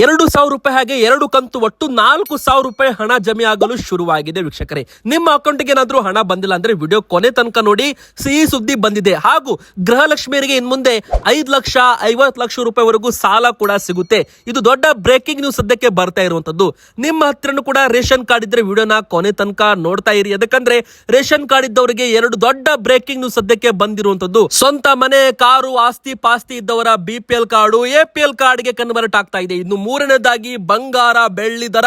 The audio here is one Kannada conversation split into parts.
ಎರಡು ಸಾವಿರ ರೂಪಾಯಿ ಹಾಗೆ ಎರಡು ಕಂತು ಒಟ್ಟು ನಾಲ್ಕು ಸಾವಿರ ರೂಪಾಯಿ ಹಣ ಜಮೆ ಆಗಲು ಶುರುವಾಗಿದೆ ವೀಕ್ಷಕರೇ. ನಿಮ್ಮ ಅಕೌಂಟ್ಗೆ ಏನಾದರೂ ಹಣ ಬಂದಿಲ್ಲ ಅಂದ್ರೆ ವಿಡಿಯೋ ಕೊನೆ ತನಕ ನೋಡಿ ಸಿಹಿ ಸುದ್ದಿ ಬಂದಿದೆ. ಹಾಗೂ ಗೃಹಲಕ್ಷ್ಮಿಯರಿಗೆ ಇನ್ ಮುಂದೆ ಐದು ಲಕ್ಷ ಐವತ್ತು ಲಕ್ಷ ರೂಪಾಯಿವರೆಗೂ ಸಾಲ ಕೂಡ ಸಿಗುತ್ತೆ. ಇದು ದೊಡ್ಡ ಬ್ರೇಕಿಂಗ್ ನ್ಯೂಸ್ ಸದ್ಯಕ್ಕೆ ಬರ್ತಾ ಇರುವಂತದ್ದು ನಿಮ್ಮ ಹತ್ರನೂ ಕೂಡ ರೇಷನ್ ಕಾರ್ಡ್ ಇದ್ರೆ ವಿಡಿಯೋನ ಕೊನೆ ತನಕ ನೋಡ್ತಾ ಇರಿ. ಯಾಕಂದ್ರೆ ರೇಷನ್ ಕಾರ್ಡ್ ಇದ್ದವರಿಗೆ ಎರಡು ದೊಡ್ಡ ಬ್ರೇಕಿಂಗ್ ನ್ಯೂಸ್ ಸದ್ಯಕ್ಕೆ ಬಂದಿರುವಂತದ್ದು ಸ್ವಂತ ಮನೆ, ಕಾರು, ಆಸ್ತಿ, ಪಾಸ್ತಿ ಇದ್ದವರ ಬಿಪಿಎಲ್ ಕಾರ್ಡ್ ಎಪಿಎಲ್ ಕಾರ್ಡು ಗೆ ಕನ್ವರ್ಟ್ ಆಗ್ತಾ ಇದೆ. ಇನ್ನು ಮೂರನೇದಾಗಿ ಬಂಗಾರ ಬೆಳ್ಳಿ ದರ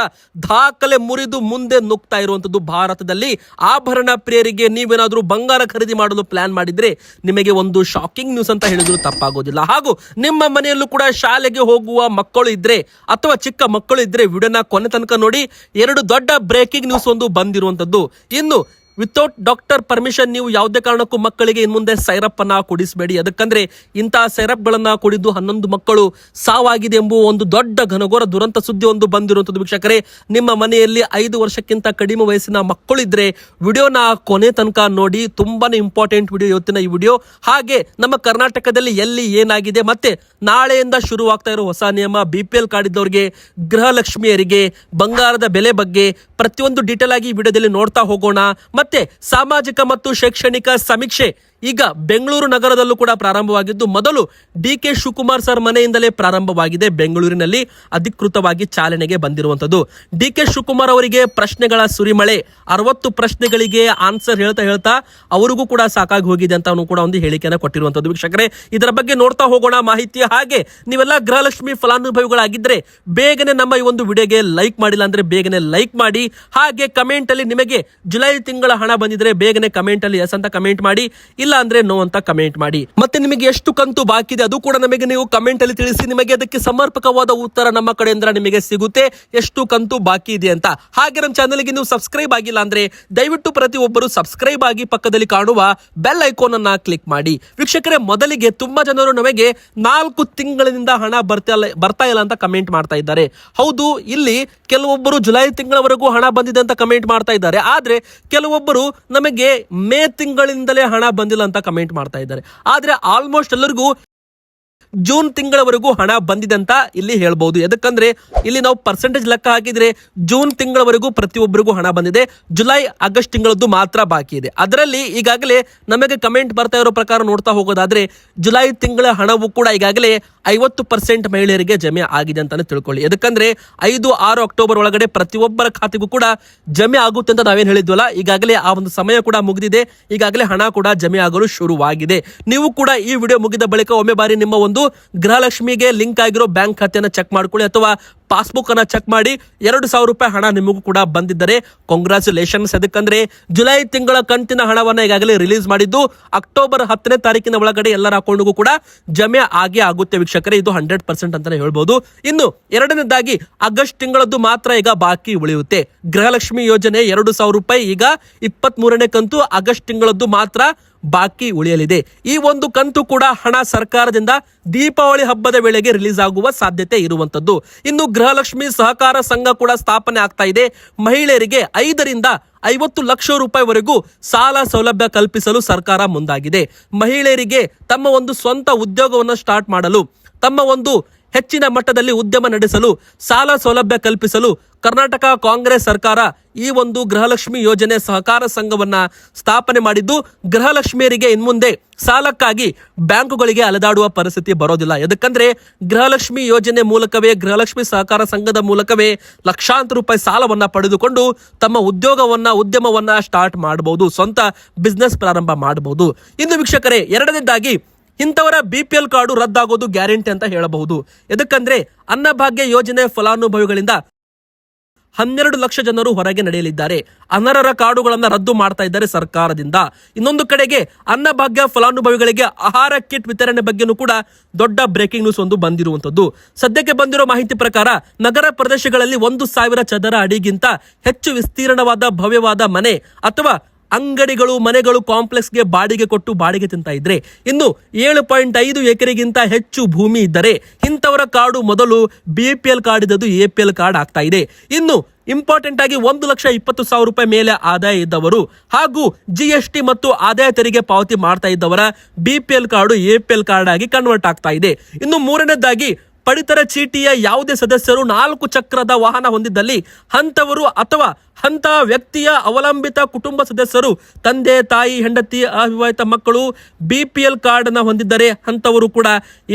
ದಾಖಲೆ ಮುರಿದು ಮುಂದೆ ನುಗ್ತಾ ಇರುವಂತದ್ದು ಭಾರತದಲ್ಲಿ. ಆಭರಣ ಪ್ರಿಯರಿಗೆ ನೀವೇನಾದರೂ ಬಂಗಾರ ಖರೀದಿ ಮಾಡಲು ಪ್ಲಾನ್ ಮಾಡಿದ್ರೆ ನಿಮಗೆ ಒಂದು ಶಾಕಿಂಗ್ ನ್ಯೂಸ್ ಅಂತ ಹೇಳಿದ್ರು ತಪ್ಪಾಗೋದಿಲ್ಲ. ಹಾಗೂ ನಿಮ್ಮ ಮನೆಯಲ್ಲೂ ಕೂಡ ಶಾಲೆಗೆ ಹೋಗುವ ಮಕ್ಕಳು ಇದ್ರೆ ಅಥವಾ ಚಿಕ್ಕ ಮಕ್ಕಳು ಇದ್ರೆ ವಿಡಿಯೋನ ಕೊನೆ ತನಕ ನೋಡಿ ಎರಡು ದೊಡ್ಡ ಬ್ರೇಕಿಂಗ್ ನ್ಯೂಸ್ ಒಂದು ಬಂದಿರುವಂತದ್ದು. ಇನ್ನು ವಿತೌಟ್ ಡಾಕ್ಟರ್ ಪರ್ಮಿಷನ್ ನೀವು ಯಾವುದೇ ಕಾರಣಕ್ಕೂ ಮಕ್ಕಳಿಗೆ ಇನ್ನು ಮುಂದೆ ಸೈರಪ್ ಅನ್ನ ಕುಡಿಸಬೇಡಿ. ಅದಕ್ಕಂದ್ರೆ ಇಂತಹ ಸೈರಪ್ ಗಳನ್ನ ಕುಡಿದು ಹನ್ನೊಂದು ಮಕ್ಕಳು ಸಾವಾಗಿದೆ ಎಂಬುವ ಒಂದು ದೊಡ್ಡ ಘನಘೋರ ದುರಂತ ಸುದ್ದಿ ಒಂದು ಬಂದಿರುವಂತದ್ದು ವೀಕ್ಷಕರೇ, ನಿಮ್ಮ ಮನೆಯಲ್ಲಿ ಐದು ವರ್ಷಕ್ಕಿಂತ ಕಡಿಮೆ ವಯಸ್ಸಿನ ಮಕ್ಕಳಿದ್ರೆ ವಿಡಿಯೋನ ಕೊನೆ ತನಕ ನೋಡಿ. ತುಂಬಾನೇ ಇಂಪಾರ್ಟೆಂಟ್ ವಿಡಿಯೋ ಇವತ್ತಿನ ಈ ವಿಡಿಯೋ ಹಾಗೆ ನಮ್ಮ ಕರ್ನಾಟಕದಲ್ಲಿ ಎಲ್ಲಿ ಏನಾಗಿದೆ ಮತ್ತೆ ನಾಳೆಯಿಂದ ಶುರುವಾಗ್ತಾ ಇರೋ ಹೊಸ ನಿಯಮ ಬಿ ಪಿ ಎಲ್ ಕಾರ್ಡ್ ಇದ್ದವರಿಗೆ ಗೃಹಲಕ್ಷ್ಮಿಯರಿಗೆ, ಬಂಗಾರದ ಬೆಲೆ ಬಗ್ಗೆ ಪ್ರತಿಯೊಂದು ಡೀಟೇಲ್ ಆಗಿ ವಿಡಿಯೋದಲ್ಲಿ ನೋಡ್ತಾ ಹೋಗೋಣ. ಮತ್ತೆ ಸಾಮಾಜಿಕ ಮತ್ತು ಶೈಕ್ಷಣಿಕ ಸಮೀಕ್ಷೆ ಈಗ ಬೆಂಗಳೂರು ನಗರದಲ್ಲೂ ಕೂಡ ಪ್ರಾರಂಭವಾಗಿದ್ದು ಮೊದಲು ಡಿ ಕೆ ಶಿವಕುಮಾರ್ ಸರ್ ಮನೆಯಿಂದಲೇ ಪ್ರಾರಂಭವಾಗಿದೆ. ಬೆಂಗಳೂರಿನಲ್ಲಿ ಅಧಿಕೃತವಾಗಿ ಚಾಲನೆಗೆ ಬಂದಿರುವಂತದ್ದು ಡಿ ಕೆ ಶಿವಕುಮಾರ್ ಅವರಿಗೆ ಪ್ರಶ್ನೆಗಳ ಸುರಿಮಳೆ, ಅರವತ್ತು ಪ್ರಶ್ನೆಗಳಿಗೆ ಆನ್ಸರ್ ಹೇಳ್ತಾ ಹೇಳ್ತಾ ಅವರಿಗೂ ಕೂಡ ಸಾಕಾಗಿ ಹೋಗಿದೆ ಅಂತ ಕೂಡ ಒಂದು ಹೇಳಿಕೆಯನ್ನು ಕೊಟ್ಟಿರುವಂತದ್ದು ವೀಕ್ಷಕರೇ, ಇದರ ಬಗ್ಗೆ ನೋಡ್ತಾ ಹೋಗೋಣ ಮಾಹಿತಿ ಹಾಗೆ. ನೀವೆಲ್ಲ ಗೃಹಲಕ್ಷ್ಮಿ ಫಲಾನುಭವಿಗಳಾಗಿದ್ರೆ ಬೇಗನೆ ನಮ್ಮ ಈ ಒಂದು ವಿಡಿಯೋಗೆ ಲೈಕ್ ಮಾಡಿಲ್ಲ ಅಂದ್ರೆ ಬೇಗನೆ ಲೈಕ್ ಮಾಡಿ. ಹಾಗೆ ಕಮೆಂಟ್ ಅಲ್ಲಿ ನಿಮಗೆ ಜುಲೈ ತಿಂಗಳ ಹಣ ಬಂದಿದ್ರೆ ಬೇಗನೆ ಕಮೆಂಟ್ ಅಲ್ಲಿ ಎಸ್ ಅಂತ ಕಮೆಂಟ್ ಮಾಡಿ. ಇಲ್ಲ ಅಂದ್ರೆ ನೋ ಅಂತ ಕಮೆಂಟ್ ಮಾಡಿ. ಮತ್ತೆ ನಿಮಗೆ ಎಷ್ಟು ಕಂತು ಬಾಕಿ ಇದೆ ಅದು ಕೂಡ ನಮಗೆ ನೀವು ಕಮೆಂಟ್ ಅಲ್ಲಿ ತಿಳಿಸಿ, ನಿಮಗೆ ಅದಕ್ಕೆ ಸಮರ್ಪಕವಾದ ಉತ್ತರ ನಮ್ಮ ಕಡೆಯಿಂದ ನಿಮಗೆ ಸಿಗುತ್ತೆ. ಎಷ್ಟು ಕಂತು ಬಾಕಿ ಇದೆ ಅಂತ. ಹಾಗೆ ನಮ್ಮ ಚಾನಲ್ಗೆ ನೀವು ಸಬ್ಸ್ಕ್ರೈಬ್ ಆಗಿಲ್ಲ ಅಂದ್ರೆ ದಯವಿಟ್ಟು ಪ್ರತಿಯೊಬ್ಬರು ಸಬ್ಸ್ಕ್ರೈಬ್ ಆಗಿ ಪಕ್ಕದಲ್ಲಿ ಕಾಣುವ ಬೆಲ್ ಐಕಾನ್ ಅನ್ನ ಕ್ಲಿಕ್ ಮಾಡಿ. ವೀಕ್ಷಕರೇ, ಮೊದಲಿಗೆ ತುಂಬಾ ಜನರು ನಮಗೆ ನಾಲ್ಕು ತಿಂಗಳಿನಿಂದ ಹಣ ಬರ್ತಾ ಬರ್ತಾ ಇಲ್ಲ ಅಂತ ಕಮೆಂಟ್ ಮಾಡ್ತಾ ಇದ್ದಾರೆ. ಹೌದು, ಇಲ್ಲಿ ಕೆಲವೊಬ್ಬರು ಜುಲೈ ತಿಂಗಳವರೆಗೂ ಹಣ ಬಂದಿದೆ ಅಂತ ಕಮೆಂಟ್ ಮಾಡ್ತಾ ಇದ್ದಾರೆ. ಆದ್ರೆ ಕೆಲವೊಬ್ಬರು ನಮಗೆ ಮೇ ತಿಂಗಳಿಂದಲೇ ಹಣ ಬಂದಿಲ್ಲ ಅಂತ ಕಮೆಂಟ್ ಮಾಡ್ತಾ ಇದ್ದಾರೆ. ಆದ್ರೆ ಆಲ್ಮೋಸ್ಟ್ ಎಲ್ಲರಿಗೂ ಜೂನ್ ತಿಂಗಳವರೆಗೂ ಹಣ ಬಂದಿದೆ ಅಂತ ಇಲ್ಲಿ ಹೇಳ್ಬಹುದು ಯಾಕಂದ್ರೆ ಇಲ್ಲಿ ನಾವು ಪರ್ಸೆಂಟೇಜ್ ಲೆಕ್ಕ ಹಾಕಿದ್ರೆ ಜೂನ್ ತಿಂಗಳವರೆಗೂ ಪ್ರತಿಯೊಬ್ಬರಿಗೂ ಹಣ ಬಂದಿದೆ. ಜುಲೈ, ಆಗಸ್ಟ್ ತಿಂಗಳದ್ದು ಮಾತ್ರ ಬಾಕಿ ಇದೆ. ಅದರಲ್ಲಿ ಈಗಾಗಲೇ ನಮಗೆ ಕಮೆಂಟ್ ಬರ್ತಾ ಇರೋ ಪ್ರಕಾರ ನೋಡ್ತಾ ಹೋಗೋದಾದ್ರೆ ಜುಲೈ ತಿಂಗಳ ಹಣವು ಕೂಡ ಈಗಾಗಲೇ ಐವತ್ತು ಪರ್ಸೆಂಟ್ ಮಹಿಳೆಯರಿಗೆ ಜಮೆ ಆಗಿದೆ ಅಂತಾನೆ ತಿಳ್ಕೊಳ್ಳಿ. ಯಾಕಂದ್ರೆ ಐದು, ಆರು ಅಕ್ಟೋಬರ್ ಒಳಗಡೆ ಪ್ರತಿಯೊಬ್ಬರ ಖಾತೆಗೂ ಕೂಡ ಜಮೆ ಆಗುತ್ತೆ ಅಂತ ನಾವೇನು ಹೇಳಿದ್ವಲ್ಲ, ಈಗಾಗಲೇ ಆ ಒಂದು ಸಮಯ ಕೂಡ ಮುಗಿದಿದೆ. ಈಗಾಗಲೇ ಹಣ ಕೂಡ ಜಮೆ ಆಗಲು ಶುರುವಾಗಿದೆ. ನೀವು ಕೂಡ ಈ ವಿಡಿಯೋ ಮುಗಿದ ಬಳಿಕ ಒಮ್ಮೆ ಬಾರಿ ನಿಮ್ಮ ಒಂದು ಗೃಹಲಕ್ಷ್ಮಿಗೆ ಲಿಂಕ್ ಆಗಿರೋ ಬ್ಯಾಂಕ್ ಖಾತೆಯನ್ನು ಚೆಕ್ ಮಾಡ್ಕೊಳ್ಳಿ ಅಥವಾ ಪಾಸ್ಬುಕ್ ಅನ್ನ ಚೆಕ್ ಮಾಡಿ ಎರಡು ಸಾವಿರ ರೂಪಾಯಿ ಹಣ ನಿಮಗೂ ಕೂಡ ಬಂದಿದ್ದರೆ ಕಾಂಗ್ರಾಚುಲೇಷನ್ಸ್ ಅದಕ್ಕಂದ್ರೆ ಜುಲೈ ತಿಂಗಳ ಕಂತಿನ ಹಣವನ್ನ ಈಗಾಗಲೇ ರಿಲೀಸ್ ಮಾಡಿದ್ದು ಅಕ್ಟೋಬರ್ ಹತ್ತನೇ ತಾರೀಕಿನ ಒಳಗಡೆ ಎಲ್ಲರ ಅಕೌಂಟ್ಗೂ ಕೂಡ ಜಮೆ ಆಗೇ ಆಗುತ್ತೆ ವೀಕ್ಷಕರೇ. ಇದು ಹಂಡ್ರೆಡ್ ಪರ್ಸೆಂಟ್ ಅಂತಾನೆ ಹೇಳ್ಬೋದು. ಇನ್ನು ಎರಡನೇದಾಗಿ ಆಗಸ್ಟ್ ತಿಂಗಳದ್ದು ಮಾತ್ರ ಈಗ ಬಾಕಿ ಉಳಿಯುತ್ತೆ. ಗೃಹಲಕ್ಷ್ಮಿ ಯೋಜನೆ ಎರಡು ಸಾವಿರ ರೂಪಾಯಿ, ಈಗ ಇಪ್ಪತ್ತ್ ಮೂರನೇ ಕಂತು ಆಗಸ್ಟ್ ತಿಂಗಳದ್ದು ಮಾತ್ರ ಬಾಕಿ ಉಳಿಯಲಿದೆ. ಈ ಒಂದು ಕಂತು ಕೂಡ ಹಣ ಸರ್ಕಾರದಿಂದ ದೀಪಾವಳಿ ಹಬ್ಬದ ವೇಳೆಗೆ ರಿಲೀಸ್ ಆಗುವ ಸಾಧ್ಯತೆ ಇರುವಂತದ್ದು ಇನ್ನು ಗೃಹಲಕ್ಷ್ಮಿ ಸಹಕಾರ ಸಂಘ ಕೂಡ ಸ್ಥಾಪನೆ ಆಗ್ತಾ ಇದೆ. ಮಹಿಳೆಯರಿಗೆ ಐದರಿಂದ ಐವತ್ತು ಲಕ್ಷ ರೂಪಾಯಿವರೆಗೂ ಸಾಲ ಸೌಲಭ್ಯ ಕಲ್ಪಿಸಲು ಸರ್ಕಾರ ಮುಂದಾಗಿದೆ. ಮಹಿಳೆಯರಿಗೆ ತಮ್ಮ ಒಂದು ಸ್ವಂತ ಉದ್ಯೋಗವನ್ನು ಸ್ಟಾರ್ಟ್ ಮಾಡಲು, ತಮ್ಮ ಒಂದು ಹೆಚ್ಚಿನ ಮಟ್ಟದಲ್ಲಿ ಉದ್ಯಮ ನಡೆಸಲು, ಸಾಲ ಸೌಲಭ್ಯ ಕಲ್ಪಿಸಲು ಕರ್ನಾಟಕ ಕಾಂಗ್ರೆಸ್ ಸರ್ಕಾರ ಈ ಒಂದು ಗೃಹಲಕ್ಷ್ಮಿ ಯೋಜನೆ ಸಹಕಾರ ಸಂಘವನ್ನ ಸ್ಥಾಪನೆ ಮಾಡಿದ್ದು, ಗೃಹಲಕ್ಷ್ಮಿಯರಿಗೆ ಇನ್ಮುಂದೆ ಸಾಲಕ್ಕಾಗಿ ಬ್ಯಾಂಕುಗಳಿಗೆ ಅಲೆದಾಡುವ ಪರಿಸ್ಥಿತಿ ಬರೋದಿಲ್ಲ. ಯಾಕಂದ್ರೆ ಗೃಹಲಕ್ಷ್ಮಿ ಯೋಜನೆ ಮೂಲಕವೇ, ಗೃಹಲಕ್ಷ್ಮಿ ಸಹಕಾರ ಸಂಘದ ಮೂಲಕವೇ ಲಕ್ಷಾಂತರ ರೂಪಾಯಿ ಸಾಲವನ್ನ ಪಡೆದುಕೊಂಡು ತಮ್ಮ ಉದ್ಯೋಗವನ್ನ, ಉದ್ಯಮವನ್ನ ಸ್ಟಾರ್ಟ್ ಮಾಡಬಹುದು ಸ್ವಂತ ಬಿಸ್ನೆಸ್ ಪ್ರಾರಂಭ ಮಾಡಬಹುದು ಇನ್ನು ವೀಕ್ಷಕರೇ, ಎರಡನೇದಾಗಿ ಇಂಥವರ ಬಿ ಪಿ ಎಲ್ ಕಾರ್ಡು ರದ್ದಾಗೋದು ಗ್ಯಾರಂಟಿ ಅಂತ ಹೇಳಬಹುದು. ಎದಕ್ಕಂದ್ರೆ ಅನ್ನಭಾಗ್ಯ ಯೋಜನೆ ಫಲಾನುಭವಿಗಳಿಂದ ಹನ್ನೆರಡು ಲಕ್ಷ ಜನರು ಹೊರಗೆ ನಡೆಯಲಿದ್ದಾರೆ. ಅನರರ ಕಾರ್ಡುಗಳನ್ನು ರದ್ದು ಮಾಡ್ತಾ ಇದ್ದಾರೆ ಸರ್ಕಾರದಿಂದ. ಇನ್ನೊಂದು ಕಡೆಗೆ ಅನ್ನಭಾಗ್ಯ ಫಲಾನುಭವಿಗಳಿಗೆ ಆಹಾರ ಕಿಟ್ ವಿತರಣೆ ಬಗ್ಗೆನೂ ಕೂಡ ದೊಡ್ಡ ಬ್ರೇಕಿಂಗ್ ನ್ಯೂಸ್ ಒಂದು ಬಂದಿರುವಂತದ್ದು ಸದ್ಯಕ್ಕೆ ಬಂದಿರೋ ಮಾಹಿತಿ ಪ್ರಕಾರ ನಗರ ಪ್ರದೇಶಗಳಲ್ಲಿ ಒಂದು ಸಾವಿರ ಚದರ ಅಡಿಗಿಂತ ಹೆಚ್ಚು ವಿಸ್ತೀರ್ಣವಾದ ಭವ್ಯವಾದ ಮನೆ ಅಥವಾ ಅಂಗಡಿಗಳು, ಮನೆಗಳು ಕಾಂಪ್ಲೆಕ್ಸ್ಗೆ ಬಾಡಿಗೆ ಕೊಟ್ಟು ಬಾಡಿಗೆ ತಿಂತ ಇದ್ರೆ, ಇನ್ನು ಏಳು ಪಾಯಿಂಟ್ ಐದು ಎಕರೆಗಿಂತ ಹೆಚ್ಚು ಭೂಮಿ ಇದ್ದರೆ ಇಂಥವರ ಕಾರ್ಡು ಮೊದಲು ಬಿ ಪಿ ಎಲ್ ಕಾರ್ಡ್ ಇದ್ದದ್ದು ಎ ಪಿ ಎಲ್ ಕಾರ್ಡ್ ಆಗ್ತಾ ಇದೆ. ಇನ್ನು ಇಂಪಾರ್ಟೆಂಟ್ ಆಗಿ ಒಂದು ಲಕ್ಷ ಇಪ್ಪತ್ತು ಸಾವಿರ ರೂಪಾಯಿ ಮೇಲೆ ಆದಾಯ ಇದ್ದವರು ಹಾಗೂ ಜಿ ಎಸ್ ಟಿ ಮತ್ತು ಆದಾಯ ತೆರಿಗೆ ಪಾವತಿ ಮಾಡ್ತಾ ಇದ್ದವರ B P L card A P L card ಆಗಿ ಕನ್ವರ್ಟ್ ಆಗ್ತಾ ಇದೆ. ಇನ್ನು ಮೂರನೇದಾಗಿ ಪಡಿತರ ಚೀಟಿಯ ಯಾವುದೇ ಸದಸ್ಯರು ನಾಲ್ಕು ಚಕ್ರದ ವಾಹನ ಹೊಂದಿದ್ದಲ್ಲಿ ಅಂಥವರು ಅಥವಾ ಅಂತ ವ್ಯಕ್ತಿಯ ಅವಲಂಬಿತ ಕುಟುಂಬ ಸದಸ್ಯರು ತಂದೆ, ತಾಯಿ, ಹೆಂಡತಿ, ಅವಿವಾಹಿತ ಮಕ್ಕಳು ಬಿ ಪಿ ಎಲ್ ಕಾರ್ಡ್ ಅನ್ನ ಹೊಂದಿದ್ದರೆ ಅಂತವರು ಕೂಡ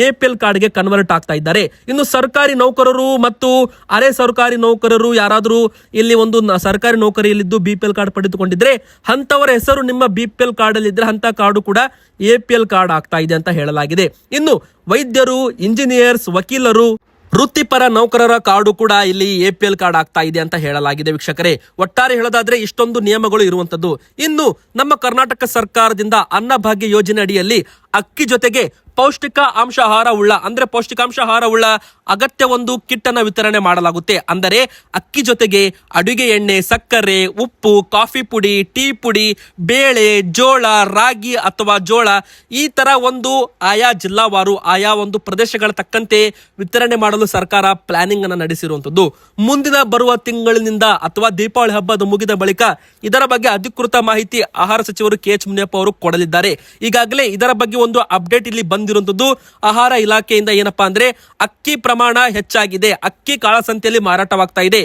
ಎ ಪಿ ಎಲ್ ಕಾರ್ಡ್ಗೆ ಕನ್ವರ್ಟ್ ಆಗ್ತಾ ಇದ್ದಾರೆ. ಇನ್ನು ಸರ್ಕಾರಿ ನೌಕರರು ಮತ್ತು ಅರೆ ಸರ್ಕಾರಿ ನೌಕರರು ಯಾರಾದರೂ ಇಲ್ಲಿ ಒಂದು ಸರ್ಕಾರಿ ನೌಕರಿಯಲ್ಲಿದ್ದು ಬಿ ಪಿ ಎಲ್ ಕಾರ್ಡ್ ಪಡೆದುಕೊಂಡಿದ್ರೆ ಅಂತವರ ಹೆಸರು ನಿಮ್ಮ ಬಿ ಪಿ ಎಲ್ ಕಾರ್ಡ್ ಅಲ್ಲಿ ಇದ್ರೆ ಅಂತ ಕಾರ್ಡು ಕೂಡ ಎ ಪಿ ಎಲ್ ಕಾರ್ಡ್ ಆಗ್ತಾ ಇದೆ ಅಂತ ಹೇಳಲಾಗಿದೆ. ಇನ್ನು ವೈದ್ಯರು, ಇಂಜಿನಿಯರ್ಸ್, ವಕೀಲರು ವೃತ್ತಿಪರ ನೌಕರರ ಕಾರ್ಡು ಕೂಡ ಇಲ್ಲಿ ಎ ಪಿ ಎಲ್ ಕಾರ್ಡ್ ಆಗ್ತಾ ಇದೆ ಅಂತ ಹೇಳಲಾಗಿದೆ ವೀಕ್ಷಕರೇ. ಒಟ್ಟಾರೆ ಹೇಳೋದಾದ್ರೆ ಇಷ್ಟೊಂದು ನಿಯಮಗಳು ಇರುವಂತದ್ದು. ಇನ್ನು ನಮ್ಮ ಕರ್ನಾಟಕ ಸರ್ಕಾರದಿಂದ ಅನ್ನಭಾಗ್ಯ ಯೋಜನೆ ಅಡಿಯಲ್ಲಿ ಅಕ್ಕಿ ಜೊತೆಗೆ ಪೌಷ್ಟಿಕ ಅಂಶಾಹಾರ ಉಳ್ಳ ಅಂದ್ರೆ ಪೌಷ್ಟಿಕಾಂಶಾಹಾರ ಉಳ್ಳ ಅಗತ್ಯ ಒಂದು ಕಿಟ್ ಅನ್ನ ವಿತರಣೆ ಮಾಡಲಾಗುತ್ತೆ. ಅಂದರೆ ಅಕ್ಕಿ ಜೊತೆಗೆ ಅಡುಗೆ ಎಣ್ಣೆ, ಸಕ್ಕರೆ, ಉಪ್ಪು, ಕಾಫಿ ಪುಡಿ, ಟೀ ಪುಡಿ, ಬೇಳೆ, ಜೋಳ, ರಾಗಿ ಅಥವಾ ಜೋಳ ಈ ತರ ಒಂದು ಆಯಾ ಜಿಲ್ಲಾವಾರು, ಆಯಾ ಒಂದು ಪ್ರದೇಶಗಳ ತಕ್ಕಂತೆ ವಿತರಣೆ ಮಾಡಲು ಸರ್ಕಾರ ಪ್ಲಾನಿಂಗ್ ಅನ್ನು ನಡೆಸಿರುವಂತದ್ದು ಮುಂದಿನ ಬರುವ ತಿಂಗಳಿನಿಂದ ಅಥವಾ ದೀಪಾವಳಿ ಹಬ್ಬದ ಮುಗಿದ ಬಳಿಕ ಇದರ ಬಗ್ಗೆ ಅಧಿಕೃತ ಮಾಹಿತಿ ಆಹಾರ ಸಚಿವರು ಕೆ ಎಚ್ ಮುನಿಯಪ್ಪ ಅವರು ಕೊಡಲಿದ್ದಾರೆ. ಈಗಾಗಲೇ ಇದರ ಬಗ್ಗೆ ಒಂದು ಅಪ್ಡೇಟ್ ಇಲ್ಲಿ ಬಂದಿರುವಂತದ್ದು ಆಹಾರ ಇಲಾಖೆಯಿಂದ ಏನಪ್ಪಾ ಅಂದ್ರೆ ಅಕ್ಕಿ ಪ್ರಮಾಣ ಹೆಚ್ಚಾಗಿದೆ, ಅಕ್ಕಿ ಕಾಳಸಂತೆಯಲ್ಲಿ ಮಾರಾಟವಾಗ್ತಾ ಇದೆ.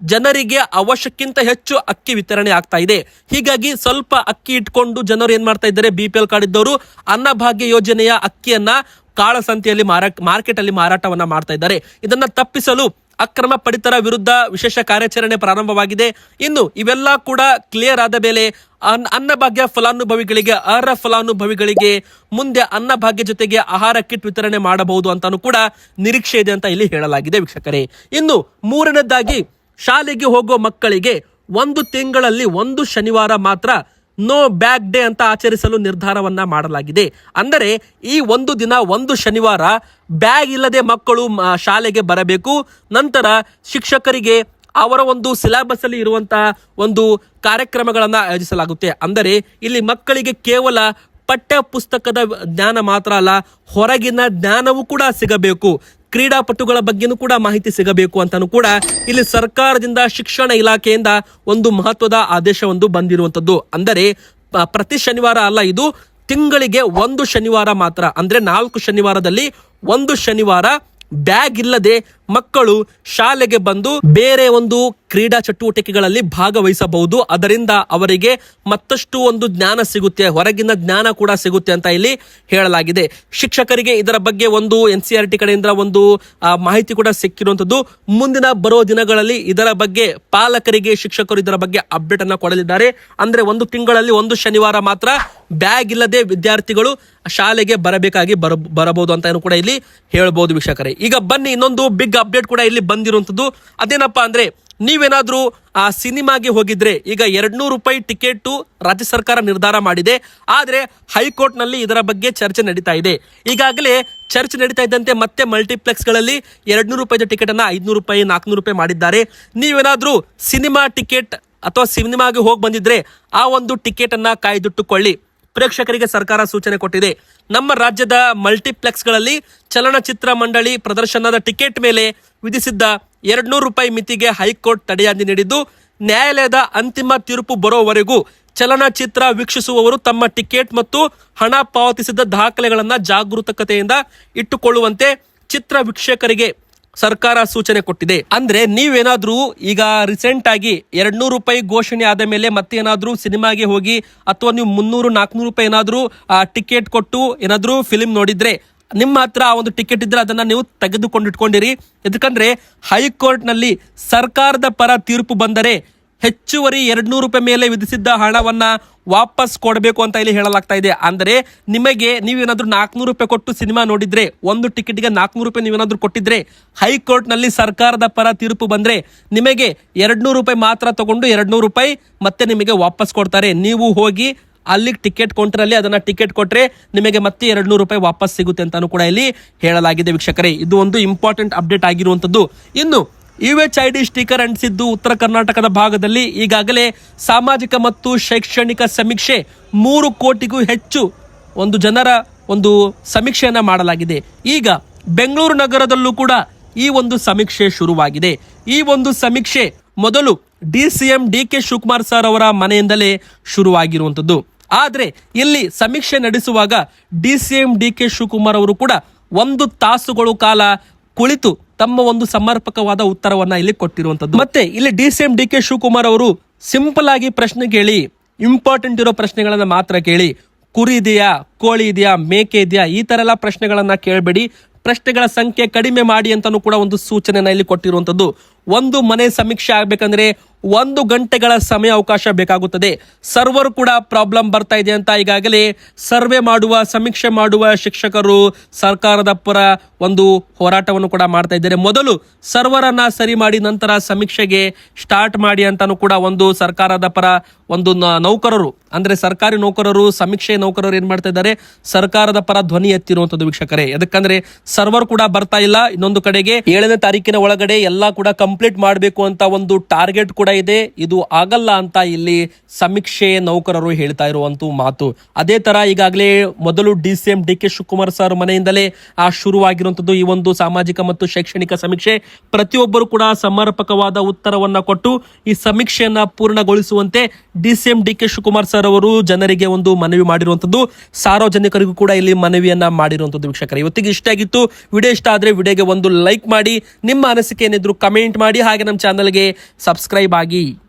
ಜನರಿಗೆ ಅವಶ್ಯಕ್ಕಿಂತ ಹೆಚ್ಚು ಅಕ್ಕಿ ವಿತರಣೆ ಆಗ್ತಾ ಇದೆ. ಹೀಗಾಗಿ ಸ್ವಲ್ಪ ಅಕ್ಕಿ ಇಟ್ಕೊಂಡು ಜನರು ಏನ್ ಮಾಡ್ತಾ ಇದ್ದಾರೆ ಬಿ ಪಿ ಎಲ್ ಕಾರ್ಡ್ ಇದ್ದವರು ಅನ್ನಭಾಗ್ಯ ಯೋಜನೆಯ ಅಕ್ಕಿಯನ್ನ ಕಾಳಸಂತೆಯಲ್ಲಿ ಮಾರಾಟ ಮಾರ್ಕೆಟ್ ಅಲ್ಲಿ ಮಾರಾಟವನ್ನ ಮಾಡ್ತಾ ಇದ್ದಾರೆ. ಇದನ್ನ ತಪ್ಪಿಸಲು ಅಕ್ರಮ ಪಡಿತರ ವಿರುದ್ಧ ವಿಶೇಷ ಕಾರ್ಯಾಚರಣೆ ಪ್ರಾರಂಭವಾಗಿದೆ. ಇನ್ನು ಇವೆಲ್ಲ ಕೂಡ ಕ್ಲಿಯರ್ ಆದ ಮೇಲೆ ಅನ್- ಅನ್ನಭಾಗ್ಯ ಫಲಾನುಭವಿಗಳಿಗೆ, ಅರ್ಹ ಫಲಾನುಭವಿಗಳಿಗೆ ಮುಂದೆ ಅನ್ನಭಾಗ್ಯ ಜೊತೆಗೆ ಆಹಾರ ಕಿಟ್ ವಿತರಣೆ ಮಾಡಬಹುದು ಅಂತಾನು ಕೂಡ ನಿರೀಕ್ಷೆ ಇದೆ ಅಂತ ಇಲ್ಲಿ ಹೇಳಲಾಗಿದೆ ವೀಕ್ಷಕರೇ. ಇನ್ನು ಮೂರನೇದಾಗಿ ಶಾಲೆಗೆ ಹೋಗೋ ಮಕ್ಕಳಿಗೆ ಒಂದು ತಿಂಗಳಲ್ಲಿ ಒಂದು ಶನಿವಾರ ಮಾತ್ರ ನೋ ಬ್ಯಾಗ್ ಡೇ ಅಂತ ಆಚರಿಸಲು ನಿರ್ಧಾರವನ್ನ ಮಾಡಲಾಗಿದೆ. ಅಂದರೆ ಈ ಒಂದು ದಿನ, ಒಂದು ಶನಿವಾರ ಬ್ಯಾಗ್ ಇಲ್ಲದೆ ಮಕ್ಕಳು ಶಾಲೆಗೆ ಬರಬೇಕು. ನಂತರ ಶಿಕ್ಷಕರಿಗೆ ಅವರ ಒಂದು ಸಿಲೆಬಸ್ ಅಲ್ಲಿ ಇರುವಂತಹ ಒಂದು ಕಾರ್ಯಕ್ರಮಗಳನ್ನು ಆಯೋಜಿಸಲಾಗುತ್ತೆ. ಅಂದರೆ ಇಲ್ಲಿ ಮಕ್ಕಳಿಗೆ ಕೇವಲ ಪಠ್ಯ ಪುಸ್ತಕದ ಜ್ಞಾನ ಮಾತ್ರ ಅಲ್ಲ, ಹೊರಗಿನ ಜ್ಞಾನವೂ ಕೂಡ ಸಿಗಬೇಕು. ಕ್ರೀಡಾಪಟುಗಳ ಬಗ್ಗೆನೂ ಕೂಡ ಮಾಹಿತಿ ಸಿಗಬೇಕು ಅಂತಾನು ಕೂಡ ಇಲ್ಲಿ ಸರ್ಕಾರದಿಂದ ಶಿಕ್ಷಣ ಇಲಾಖೆಯಿಂದ ಒಂದು ಮಹತ್ವದ ಆದೇಶ ಒಂದು ಬಂದಿರುವಂತದ್ದು. ಅಂದರೆ ಪ್ರತಿ ಶನಿವಾರ ಅಲ್ಲ, ಇದು ತಿಂಗಳಿಗೆ ಒಂದು ಶನಿವಾರ ಮಾತ್ರ. ಅಂದ್ರೆ ನಾಲ್ಕು ಶನಿವಾರದಲ್ಲಿ ಒಂದು ಶನಿವಾರ ಬ್ಯಾಗ್ ಇಲ್ಲದೆ ಮಕ್ಕಳು ಶಾಲೆಗೆ ಬಂದು ಬೇರೆ ಒಂದು ಕ್ರೀಡಾ ಚಟುವಟಿಕೆಗಳಲ್ಲಿ ಭಾಗವಹಿಸಬಹುದು. ಅದರಿಂದ ಅವರಿಗೆ ಮತ್ತಷ್ಟು ಒಂದು ಜ್ಞಾನ ಸಿಗುತ್ತೆ. ಹೊರಗಿನ ಜ್ಞಾನ ಕೂಡ ಸಿಗುತ್ತೆ ಅಂತ ಇಲ್ಲಿ ಹೇಳಲಾಗಿದೆ. ಶಿಕ್ಷಕರಿಗೆ ಇದರ ಬಗ್ಗೆ ಒಂದು ಎನ್ ಸಿ ಆರ್ ಟಿ ಕಡೆಯಿಂದ ಒಂದು ಮಾಹಿತಿ ಕೂಡ ಸಿಕ್ಕಿರುವಂತದ್ದು ಮುಂದಿನ ಬರೋ ದಿನಗಳಲ್ಲಿ ಇದರ ಬಗ್ಗೆ ಪಾಲಕರಿಗೆ, ಶಿಕ್ಷಕರು ಇದರ ಬಗ್ಗೆ ಅಪ್ಡೇಟ್ ಅನ್ನು ಕೊಡಲಿದ್ದಾರೆ. ಅಂದ್ರೆ ಒಂದು ತಿಂಗಳಲ್ಲಿ ಒಂದು ಶನಿವಾರ ಮಾತ್ರ ಬ್ಯಾಗ್ ಇಲ್ಲದೆ ವಿದ್ಯಾರ್ಥಿಗಳು ಶಾಲೆಗೆ ಬರಬೇಕಾಗಿ ಬರ, ಬರಬಹುದು ಅಂತ ಕೂಡ ಇಲ್ಲಿ ಹೇಳ್ಬೋದು ವೀಕ್ಷಕರೇ. ಈಗ ಬನ್ನಿ ಇನ್ನೊಂದು ಬಿಗ್ ಅಪ್ಡೇಟ್ ಕೂಡ ಇಲ್ಲಿ ಬಂದಿರುವಂತದ್ದು ಅದೇನಪ್ಪಾ ಅಂದ್ರೆ, ನೀವೇನಾದರೂ, ಆ, ಸಿನಿಮಾಗೆ ಹೋಗಿದ್ರೆ ಈಗ ಎರಡ್ನೂರು ರೂಪಾಯಿ ಟಿಕೆಟ್ ರಾಜ್ಯ ಸರ್ಕಾರ ನಿರ್ಧಾರ ಮಾಡಿದೆ. ಆದರೆ ಹೈಕೋರ್ಟ್ನಲ್ಲಿ ಇದರ ಬಗ್ಗೆ ಚರ್ಚೆ ನಡೀತಾ ಇದೆ. ಈಗಾಗಲೇ ಚರ್ಚೆ ನಡೀತಾ ಇದ್ದಂತೆ ಮತ್ತೆ ಮಲ್ಟಿಪ್ಲೆಕ್ಸ್ಗಳಲ್ಲಿ ಎರಡ್ನೂರು ರೂಪಾಯಿ ಟಿಕೆಟ್ ಐದುನೂರು ರೂಪಾಯಿ ನಾಲ್ಕುನೂರು ರೂಪಾಯಿ ಮಾಡಿದ್ದಾರೆ. ನೀವೇನಾದರೂ ಸಿನಿಮಾ ಟಿಕೆಟ್ ಅಥವಾ ಸಿನಿಮಾಗೆ ಹೋಗಿ ಬಂದಿದ್ರೆ ಆ ಒಂದು ಟಿಕೆಟ್ ಅನ್ನ ಕಾಯ್ದಿಟ್ಟುಕೊಳ್ಳಿ. ಪ್ರೇಕ್ಷಕರಿಗೆ ಸರ್ಕಾರ ಸೂಚನೆ ಕೊಟ್ಟಿದೆ. ನಮ್ಮ ರಾಜ್ಯದ ಮಲ್ಟಿಪ್ಲೆಕ್ಸ್ಗಳಲ್ಲಿ ಚಲನಚಿತ್ರ ಮಂಡಳಿ ಪ್ರದರ್ಶನದ ಟಿಕೆಟ್ ಮೇಲೆ ವಿಧಿಸಿದ್ದ ಎರಡ್ನೂರು ರೂಪಾಯಿ ಮಿತಿಗೆ ಹೈಕೋರ್ಟ್ ತಡೆಯಾಜ್ಞೆ ನೀಡಿದ್ದು, ನ್ಯಾಯಾಲಯದ ಅಂತಿಮ ತೀರ್ಪು ಬರೋವರೆಗೂ ಚಲನಚಿತ್ರ ವೀಕ್ಷಿಸುವವರು ತಮ್ಮ ಟಿಕೆಟ್ ಮತ್ತು ಹಣ ಪಾವತಿಸಿದ ದಾಖಲೆಗಳನ್ನು ಜಾಗರೂಕತೆಯಿಂದ ಇಟ್ಟುಕೊಳ್ಳುವಂತೆ ಚಿತ್ರ ವೀಕ್ಷಕರಿಗೆ ಸರ್ಕಾರ ಸೂಚನೆ ಕೊಟ್ಟಿದೆ. ಅಂದ್ರೆ ನೀವೇನಾದ್ರೂ ಈಗ ರೀಸೆಂಟ್ ಆಗಿ ಎರಡ್ನೂರು ರೂಪಾಯಿ ಘೋಷಣೆ ಆದ ಮೇಲೆ ಮತ್ತೆ ಏನಾದ್ರೂ ಸಿನಿಮಾಗೆ ಹೋಗಿ ಅಥವಾ ನೀವು ಮುನ್ನೂರು ನಾಲ್ಕುನೂರು ರೂಪಾಯಿ ಏನಾದ್ರೂ ಟಿಕೆಟ್ ಕೊಟ್ಟು ಏನಾದ್ರೂ ಫಿಲಿಂ ನೋಡಿದ್ರೆ ನಿಮ್ಮ ಹತ್ರ ಆ ಒಂದು ಟಿಕೆಟ್ ಇದ್ರೆ ಅದನ್ನ ನೀವು ತೆಗೆದುಕೊಂಡು ಇಟ್ಕೊಂಡಿರಿ ಯಾಕಂದ್ರೆ ಹೈಕೋರ್ಟ್ನಲ್ಲಿ ಸರ್ಕಾರದ ಪರ ತೀರ್ಪು ಬಂದರೆ ಹೆಚ್ಚುವರಿ ಎರಡ್ನೂರು ರೂಪಾಯಿ ಮೇಲೆ ವಿಧಿಸಿದ್ದ ಹಣವನ್ನ ವಾಪಸ್ ಕೊಡಬೇಕು ಅಂತ ಇಲ್ಲಿ ಹೇಳಲಾಗ್ತಾ ಇದೆ. ಅಂದರೆ ನಿಮಗೆ ನೀವೇನಾದರೂ ನಾಲ್ಕುನೂರು ರೂಪಾಯಿ ಕೊಟ್ಟು ಸಿನಿಮಾ ನೋಡಿದ್ರೆ, ಒಂದು ಟಿಕೆಟ್ಗೆ ನಾಲ್ಕುನೂರು ರೂಪಾಯಿ ನೀವೇನಾದರೂ ಕೊಟ್ಟಿದ್ರೆ ಹೈಕೋರ್ಟ್ನಲ್ಲಿ ಸರ್ಕಾರದ ಪರ ತೀರ್ಪು ಬಂದ್ರೆ ನಿಮಗೆ ಎರಡ್ನೂರು ರೂಪಾಯಿ ಮಾತ್ರ ತಗೊಂಡು ಎರಡುನೂರು ರೂಪಾಯಿ ಮತ್ತೆ ನಿಮಗೆ ವಾಪಸ್ ಕೊಡ್ತಾರೆ. ನೀವು ಹೋಗಿ ಅಲ್ಲಿಗೆ ಟಿಕೆಟ್ ಕೌಂಟರಲ್ಲಿ ಅದನ್ನ ಟಿಕೆಟ್ ಕೊಟ್ಟರೆ ನಿಮಗೆ ಮತ್ತೆ ಎರಡು ನೂರು ರೂಪಾಯಿ ವಾಪಸ್ ಸಿಗುತ್ತೆ ಅಂತಾನು ಕೂಡ ಇಲ್ಲಿ ಹೇಳಲಾಗಿದೆ ವೀಕ್ಷಕರೇ. ಇದು ಒಂದು ಇಂಪಾರ್ಟೆಂಟ್ ಅಪ್ಡೇಟ್ ಆಗಿರುವಂತದ್ದು ಇನ್ನು U H I D sticker ಅಂಟಿಸಿದ್ದು ಉತ್ತರ ಕರ್ನಾಟಕದ ಭಾಗದಲ್ಲಿ ಈಗಾಗಲೇ ಸಾಮಾಜಿಕ ಮತ್ತು ಶೈಕ್ಷಣಿಕ ಸಮೀಕ್ಷೆ ಮೂರು ಕೋಟಿಗೂ ಹೆಚ್ಚು ಒಂದು ಜನರ ಒಂದು ಸಮೀಕ್ಷೆಯನ್ನು ಮಾಡಲಾಗಿದೆ. ಈಗ ಬೆಂಗಳೂರು ನಗರದಲ್ಲೂ ಕೂಡ ಈ ಒಂದು ಸಮೀಕ್ಷೆ ಶುರುವಾಗಿದೆ. ಈ ಒಂದು ಸಮೀಕ್ಷೆ ಮೊದಲು D C M D K Shivakumar sir ಅವರ ಮನೆಯಿಂದಲೇ ಶುರುವಾಗಿರುವಂಥದ್ದು. ಆದರೆ ಇಲ್ಲಿ ಸಮೀಕ್ಷೆ ನಡೆಸುವಾಗ D C M D K Shivakumar ಅವರು ಕೂಡ ಒಂದು ತಾಸುಗಳು ಕಾಲ ಕುಳಿತು ತಮ್ಮ ಒಂದು ಸಮರ್ಪಕವಾದ ಉತ್ತರವನ್ನ ಇಲ್ಲಿ ಕೊಟ್ಟಿರುವಂತದ್ದು. ಮತ್ತೆ ಇಲ್ಲಿ D C M D K Shivakumar ಅವರು ಸಿಂಪಲ್ ಆಗಿ ಪ್ರಶ್ನೆ ಕೇಳಿ, ಇಂಪಾರ್ಟೆಂಟ್ ಇರೋ ಪ್ರಶ್ನೆಗಳನ್ನ ಮಾತ್ರ ಕೇಳಿ, ಕುರಿ ಇದೆಯಾ, ಕೋಳಿ ಇದೆಯಾ, ಮೇಕೆ ಇದೆಯಾ, ಈ ತರ ಎಲ್ಲ ಪ್ರಶ್ನೆಗಳನ್ನ ಕೇಳಬೇಡಿ. ಪ್ರಶ್ನೆಗಳ ಸಂಖ್ಯೆ ಕಡಿಮೆ ಮಾಡಿ ಅಂತಾನು ಕೂಡ ಒಂದು ಸೂಚನೆನ ಇಲ್ಲಿ ಕೊಟ್ಟಿರುವಂತದ್ದು. ಒಂದು ಮನೆ ಸಮೀಕ್ಷೆ ಆಗ್ಬೇಕಂದ್ರೆ ಒಂದು ಗಂಟೆಗಳ ಸಮಯ ಅವಕಾಶ ಬೇಕಾಗುತ್ತದೆ. ಸರ್ವರ್ ಕೂಡ ಪ್ರಾಬ್ಲಮ್ ಬರ್ತಾ ಇದೆ ಅಂತ ಈಗಾಗಲೇ ಸರ್ವೆ ಮಾಡುವ, ಸಮೀಕ್ಷೆ ಮಾಡುವ ಶಿಕ್ಷಕರು ಸರ್ಕಾರದ ಪರ ಒಂದು ಹೋರಾಟವನ್ನು ಕೂಡ ಮಾಡ್ತಾ ಇದ್ದಾರೆ. ಮೊದಲು ಸರ್ವರನ್ನ ಸರಿ ಮಾಡಿ ನಂತರ ಸಮೀಕ್ಷೆಗೆ ಸ್ಟಾರ್ಟ್ ಮಾಡಿ ಅಂತಾನು ಕೂಡ ಒಂದು ಸರ್ಕಾರದ ಪರ ಒಂದು ನೌಕರರು, ಅಂದ್ರೆ ಸರ್ಕಾರಿ ನೌಕರರು, ಸಮೀಕ್ಷೆ ನೌಕರರು ಏನ್ ಮಾಡ್ತಾ ಇದ್ದಾರೆ? ಸರ್ಕಾರದ ಪರ ಧ್ವನಿ ಎತ್ತಿರುವಂತದ್ದು ವೀಕ್ಷಕರೇ. ಯಾಕಂದ್ರೆ ಸರ್ವರ್ ಕೂಡ ಬರ್ತಾ ಇಲ್ಲ. ಇನ್ನೊಂದು ಕಡೆಗೆ ಏಳನೇ ತಾರೀಕಿನ ಒಳಗಡೆ ಎಲ್ಲಾ ಕೂಡ ಕಂಪ್ಲೀಟ್ ಮಾಡಬೇಕು ಅಂತ ಒಂದು ಟಾರ್ಗೆಟ್ ಕೂಡ ಇದೆ, ಇದು ಆಗಲ್ಲ ಅಂತ ಇಲ್ಲಿ ಸಮೀಕ್ಷೆ ನೌಕರರು ಹೇಳ್ತಾ ಇರುವಂತ ಮಾತು. ಅದೇ ತರ ಈಗಾಗಲೇ ಮೊದಲು D C M D K Shivakumar sir ಮನೆಯಿಂದಲೇ, ಆ, ಶುರುವಾಗಿರುವಂತದ್ದು ಈ ಒಂದು ಸಾಮಾಜಿಕ ಮತ್ತು ಶೈಕ್ಷಣಿಕ ಸಮೀಕ್ಷೆ. ಪ್ರತಿಯೊಬ್ಬರು ಕೂಡ ಸಮರ್ಪಕವಾದ ಉತ್ತರವನ್ನ ಕೊಟ್ಟು ಈ ಸಮೀಕ್ಷೆಯನ್ನ ಪೂರ್ಣಗೊಳಿಸುವಂತೆ D C M D K Shivakumar sir ಅವರು ಜನರಿಗೆ ಒಂದು ಮನವಿ ಮಾಡಿರುವಂತದ್ದು. ಸಾರ್ವಜನಿಕರಿಗೂ ಕೂಡ ಇಲ್ಲಿ ಮನವಿಯನ್ನ ಮಾಡಿರುವಂತದ್ದು ವೀಕ್ಷಕರು. ಇವತ್ತಿಗೆ ಇಷ್ಟ ಆಗಿತ್ತು. ವಿಡಿಯೋ ಇಷ್ಟ ಆದ್ರೆ ವಿಡಿಯೋಗೆ ಒಂದು ಲೈಕ್ ಮಾಡಿ, ನಿಮ್ಮ ಅನಿಸಿಕೆ ಏನಿದ್ರು ಕಮೆಂಟ್ ಮಾಡಿ, ಹಾಗೆ ನಮ್ಮ ಚಾನಲ್ಗೆ ಸಬ್ಸ್ಕ್ರೈಬ್ ಆಗಿ pagi.